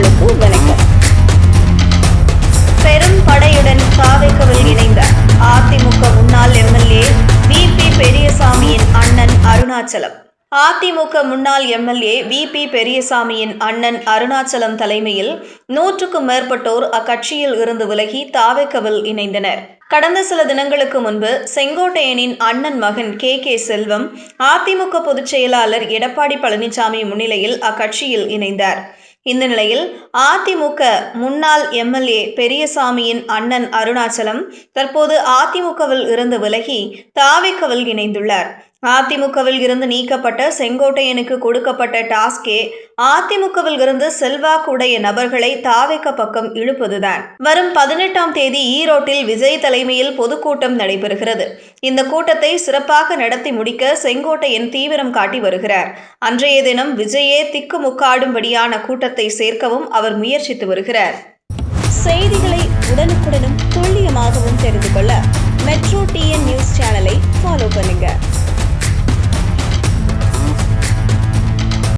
நேயர்களுக்கு வணக்கம். பெரும் படையுடன் சாவைக்கவில் இணைந்த அதிமுக முன்னாள் எம்எல்ஏ வி பி பெரியசாமியின் அண்ணன் அருணாச்சலம். அதிமுக முன்னாள் எம்எல்ஏ வி பி பெரியசாமியின் அண்ணன் அருணாச்சலம் தலைமையில் நூற்றுக்கும் மேற்பட்டோர் அக்கட்சியில் இருந்து விலகி தாவேக்கவில் இணைந்தனர். கடந்த சில தினங்களுக்கு முன்பு செங்கோட்டையனின் அண்ணன் மகன் கே கே செல்வம் அதிமுக பொதுச் செயலாளர் எடப்பாடி பழனிசாமி முன்னிலையில் அக்கட்சியில் இணைந்தார். இந்த நிலையில் அதிமுக முன்னாள் எம்எல்ஏ பெரியசாமியின் அண்ணன் அருணாச்சலம் தற்போது அதிமுகவில் இருந்து விலகி தாவிக்கவில் இணைந்துள்ளார். அதிமுகவில் இருந்து நீக்கப்பட்ட செங்கோட்டையனுக்கு கொடுக்கப்பட்ட டாஸ்கே அதிமுகவில் இருந்து செல்வாக்குடைய நபர்களை தாவேக்க பக்கம் இழுப்பதுதான். வரும் பதினெட்டாம் தேதி ஈரோட்டில் விஜய் தலைமையில் பொதுக்கூட்டம் நடைபெறுகிறது. இந்த கூட்டத்தை சிறப்பாக நடத்தி முடிக்க செங்கோட்டையன் தீவிரம் காட்டி வருகிறார். அன்றைய தினம் விஜயே திக்குமுக்காடும்படியான கூட்டத்தை சேர்க்கவும் அவர் முயற்சித்து வருகிறார். செய்திகளை உடனுக்குடனும் துல்லியமாகவும் தெரிந்து கொள்ள மெட்ரோ டிஎன் நியூஸ் சேனலை ஃபாலோ